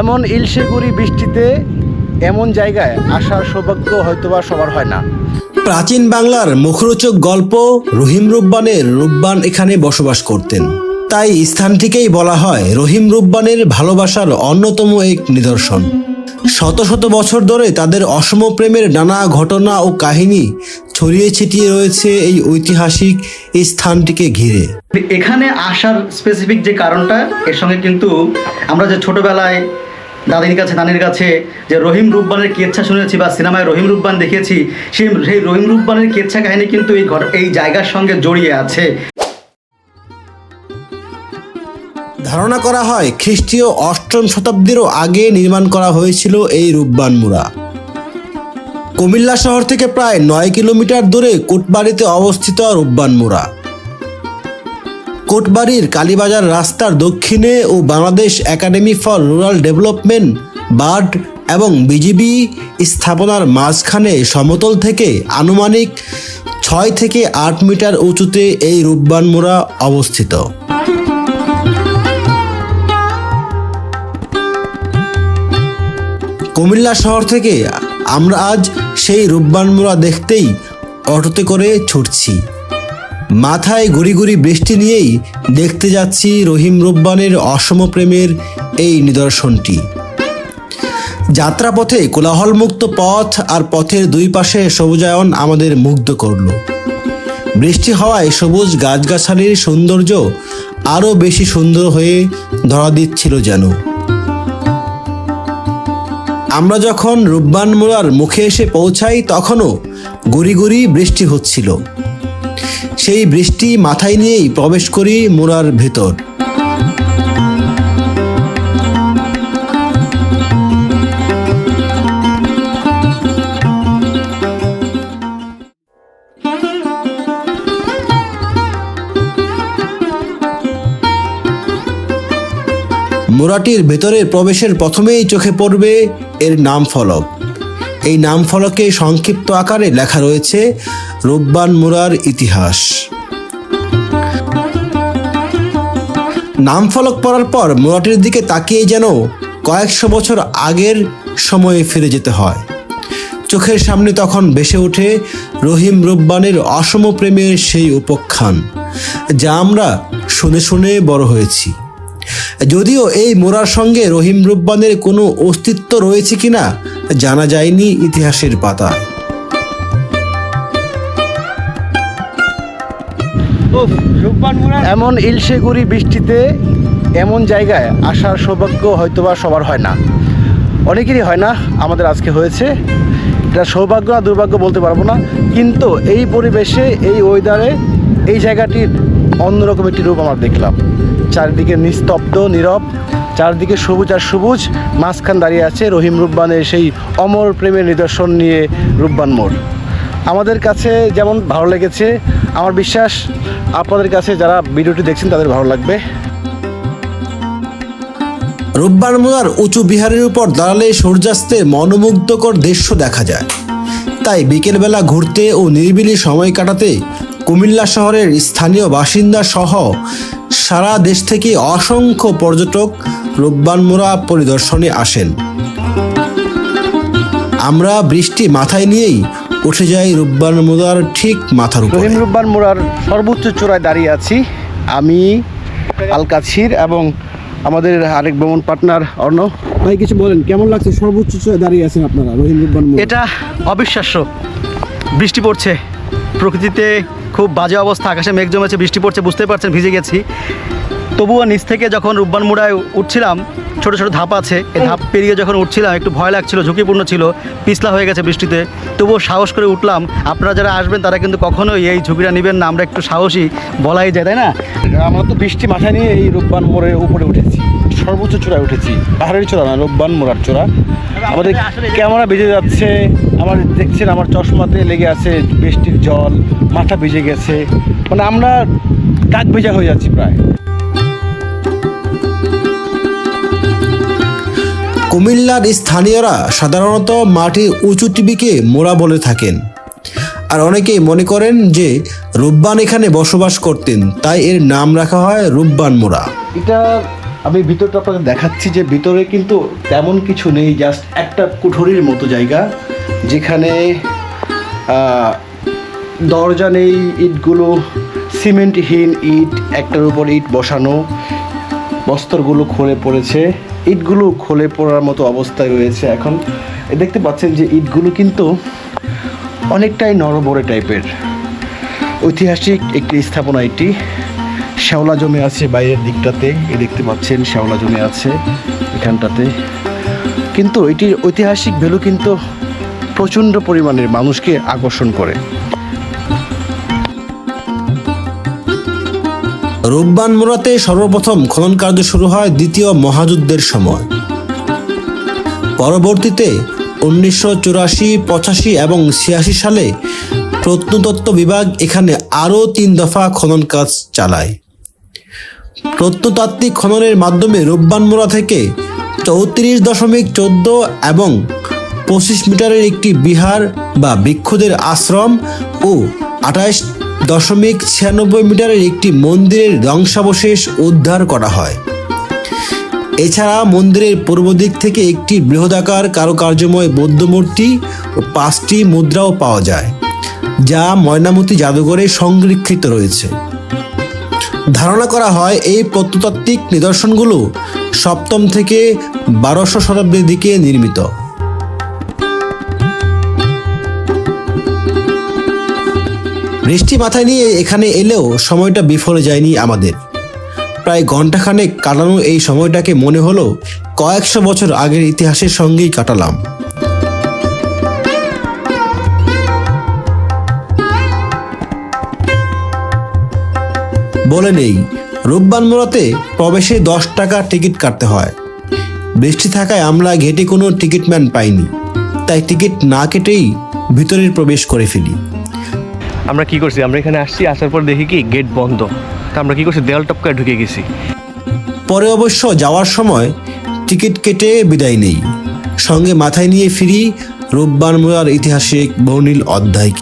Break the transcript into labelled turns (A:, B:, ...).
A: এমন ইলশেগুড়ি বৃষ্টিতে এমন জায়গায় আসার সৌভাগ্য হয়তোবা সবার হয় না।
B: প্রাচীন বাংলার মুখরোচক গল্প রহিম রুব্বানের রুব্বান এখানে বসবাস করতেন। তাই স্থানটিকেই বলা হয় রহিম রুব্বানের ভালোবাসার অন্যতম এক নিদর্শন। শত শত বছর ধরে তাদের অসম প্রেমের নানা ঘটনা ও কাহিনী ছড়িয়ে ছিটিয়ে রয়েছে এই ঐতিহাসিক এই স্থানটিকে ঘিরে।
C: এখানে আসার স্পেসিফিক যে কারণটা এর সঙ্গে কিন্তু আমরা যে ছোটবেলায় দাদির কাছে, নানির কাছে যে রহিম রূপবানের কেচ্ছা শুনেছি বা সিনেমায় রহিম রূপবান দেখেছি সেই সেই রহিম রূপবানের কেচ্ছা কাহিনী কিন্তু এই ঘট এই জায়গার সঙ্গে জড়িয়ে আছে।
B: ধারণা করা হয় খ্রিস্টীয় অষ্টম শতাব্দীরও আগে নির্মাণ করা হয়েছিল এই রূপবান মুড়া। কুমিল্লা শহর থেকে প্রায় নয় কিলোমিটার দূরে কোটবাড়িতে অবস্থিত রূপবান মুড়া। কোটবাড়ির কালীবাজার রাস্তার দক্ষিণে ও Bangladesh academy for rural development, BARD এবং বিজিবি স্থাপনার মাঝখানে সমতল থেকে আনুমানিক ছয় থেকে আট মিটার উঁচুতে এই রূপবান মুড়া অবস্থিত। কুমিল্লা শহর থেকে আমরা আজ সেই রূপবানমুড়া দেখতেই অটোতে করে ছুটছি। মাথায় গুড়ি গুড়ি বৃষ্টি নিয়েই দেখতে যাচ্ছি রহিম রুব্বানের অসম প্রেমের এই নিদর্শনটি। যাত্রাপথে কোলাহলমুক্ত পথ আর পথের দুই পাশে সবুজায়ন আমাদের মুগ্ধ করল। বৃষ্টি হওয়ায় সবুজ গাছগাছালির সৌন্দর্য আরও বেশি সুন্দর হয়ে ধরা দিচ্ছিল যেন। আমরা যখন রূপবান মোড়ার মুখে এসে পৌঁছাই, তখনও গুড়ি গুড়ি বৃষ্টি হচ্ছিল। সেই বৃষ্টি মাথায় নিয়েই প্রবেশ করি মোড়ার ভেতর। মোড়াটির ভেতরে প্রবেশের প্রথমেই চোখে পড়বে এর নাম ফলক। এই নাম ফলকে সংক্ষিপ্ত আকারে লেখা রয়েছে রূপবান মুরার ইতিহাস। নাম ফলক পড়ার পর মোড়াটির দিকে তাকিয়ে যেন কয়েকশো বছর আগের সময়ে ফিরে যেতে হয়। চোখের সামনে তখন ভেসে ওঠে রহিম রুব্বানের অসম প্রেমের সেই উপখ্যান, যা আমরা শুনে শুনে বড় হয়েছি। যদিও এই মোড়ার সঙ্গে রহিম রুব্বানের কোনো অস্তিত্ব রয়েছে কিনা জানা যায়নি ইতিহাসের পাতায়
A: এমন ইলশেগুড়ি বৃষ্টিতে এমন জায়গায় আসার সৌভাগ্য হয়তোবা সবার হয় না। অনেকেরই হয় না আমাদের আজকে হয়েছে। এটা সৌভাগ্য না দুর্ভাগ্য বলতে পারব না। কিন্তু এই পরিবেশে এই ওয়েদারে এই জায়গাটির অন্যরকম একটি রূপ আমরা দেখলাম। চারিদিকে নিস্তব্ধ, নীরব, চারদিকে সবুজ আর সবুজ, মাঝখান দাঁড়িয়ে আছে রহিম রুব্বানের সেই অমর প্রেমের নিদর্শন নিয়ে রূপবান মোড়। আমাদের কাছে যেমন ভালো লেগেছে, আমার বিশ্বাস আপনাদের কাছে যারা ভিডিওটি দেখছেন তাদের ভালো লাগবে।
B: রোববার মোড়ার উঁচু বিহারের উপর দাঁড়ালে সূর্যাস্তের মনোমুগ্ধকর দৃশ্য দেখা যায়। তাই বিকেলবেলা ঘুরতে ও নিরিবিলি সময় কাটাতে কুমিল্লা শহরের স্থানীয় বাসিন্দা সহ সারা দেশ থেকে অসংখ্য পর্যটক রোববার মোড়া পরিদর্শনে আসেন। আমরা বৃষ্টি মাথায় নিয়েই উঠে যাই রোববার মোড়ার ঠিক মাথার উপর।
A: রহিম রুব্বান মোড়ার সর্বোচ্চ চূড়ায় দাঁড়িয়ে আছি। আমি আলকাছির এবং আমাদের আরেক ভ্রমণ পার্টনার অর্ণ। ভাই কিছু বলেন কেমন লাগছে সর্বোচ্চ চূড়ায় দাঁড়িয়ে আছেন আপনারা রহিম রুব্বান
C: এটা অবিশ্বাস্য। বৃষ্টি পড়ছে। প্রকৃতিতে খুব বাজে অবস্থা আকাশে মেঘ জমেছে বৃষ্টি পড়ছে বুঝতে পারছেন ভিজে গেছি। তবুও নিচ থেকে যখন রূপবান মুড়ায় উঠছিলাম, ছোট ছোট ধাপ আছে, এই ধাপ পেরিয়ে যখন উঠছিলাম, একটু ভয় লাগছিল, ঝুঁকিপূর্ণ ছিল, পিছলা হয়ে গেছে বৃষ্টিতে, তবুও সাহস করে উঠলাম। আপনারা যারা আসবেন, তারা কিন্তু কখনোই এই ঝুঁকিটা নেবেন না, আমরা একটু সাহসী বলাই যায়, তাই না?
A: আমরা তো বৃষ্টি মাথায় নিয়ে এই রূপবান মোড়ের উপরে উঠেছি, সর্বোচ্চ চূড়ায় উঠেছি, পাহাড়ের চূড়া না, রূপবান মোড়ার চূড়া। আমাদের ক্যামেরা ভিজে যাচ্ছে, আমার দেখছেন আমার চশমাতে লেগে আছে বৃষ্টির জল, মাথা ভিজে গেছে মানে আমরা কাক ভেজা হয়ে যাচ্ছি প্রায়।
B: কুমিল্লার স্থানীয়রা সাধারণত মাটির উঁচু টিভিকে মোড়া বলে থাকেন। আর অনেকেই মনে করেন যে রূপবান এখানে বসবাস করতেন, তাই এর নাম রাখা হয় রূপবান মোড়া।
A: এটা আমি ভিতরটা আপনাকে দেখাচ্ছি যে ভিতরে কিন্তু তেমন কিছু নেই, জাস্ট একটা কুঠুরির মতো জায়গা, যেখানে দরজা নেই, ইটগুলো, সিমেন্টহীন ইট, একটার উপর ইট বসানো, বস্তরগুলো খোলে পড়েছে। ইটগুলো খোলে পড়ার মতো অবস্থায় রয়েছে এখন। দেখতে পাচ্ছেন যে ইটগুলো কিন্তু অনেকটাই নরবরে টাইপের। ঐতিহাসিক একটি স্থাপনা এটি। শ্যাওলা জমে আছে বাইরের দিকটাতে। এ দেখতে পাচ্ছেন শ্যাওলা জমে আছে এখানটাতে। কিন্তু এটির ঐতিহাসিক ভ্যালু কিন্তু প্রচণ্ড পরিমাণের। মানুষকে আকর্ষণ করে।
B: রূপবান মোড়াতে সর্বপ্রথম খনন কার্য শুরু হয় দ্বিতীয় মহাযুদ্ধের সময়। পরবর্তীতে উনিশশো চুরাশি, পঁচাশি এবং ছিয়াশি সালে প্রত্নতত্ত্ব বিভাগ এখানে আরও তিন দফা খনন কাজ চালায়। প্রত্নতাত্ত্বিক খননের মাধ্যমে রূপবান মোড়া থেকে চৌত্রিশ দশমিক চোদ্দ এবং পঁচিশ মিটারের একটি বিহার বা ভিক্ষুদের আশ্রম ও আঠাশ দশমিক ছিয়ানব্বই মিটারের একটি মন্দিরের ধ্বংসাবশেষ উদ্ধার করা হয়। এছাড়া মন্দিরের পূর্ব দিক থেকে একটি বৃহদাকার কারুকার্যময় বৌদ্ধ মূর্তি ও পাঁচটি মুদ্রাও পাওয়া যায়, যা ময়নামতি জাদুঘরে সংরক্ষিত রয়েছে। ধারণা করা হয়, এই প্রত্নতাত্ত্বিক নিদর্শনগুলো সপ্তম থেকে বারোশো শতাব্দীর দিকে নির্মিত। বৃষ্টি মাথায় নিয়ে এখানে এলেও সময়টা বিফলে যায়নি আমাদের। প্রায় ঘন্টাখানেক কাটানো এই সময়টাকে মনে হলো কয়েকশো বছর আগের ইতিহাসের সঙ্গেই কাটালাম। বলে নেই, রূপবান মোড়াতে প্রবেশে দশ টাকা টিকিট কাটতে হয়। বৃষ্টি থাকায় আমরা ঘেটে কোনো টিকিটম্যান পাইনি, তাই টিকিট না কেটেই ভিতরের প্রবেশ করে ফেলি।
D: আমরা কি করছি? আমরা এখানে আসছি, আসার পর দেখি কি গেট বন্ধ। তা আমরা কি করছি? দেয়াল টপকায় ঢুকে গেছি।
B: পরে অবশ্য যাওয়ার সময় টিকিট কেটে বিদায় নেই। সঙ্গে মাথায় নিয়ে ফিরি রূপবান মোড়ার ইতিহাসিক বর্ণিল অধ্যায়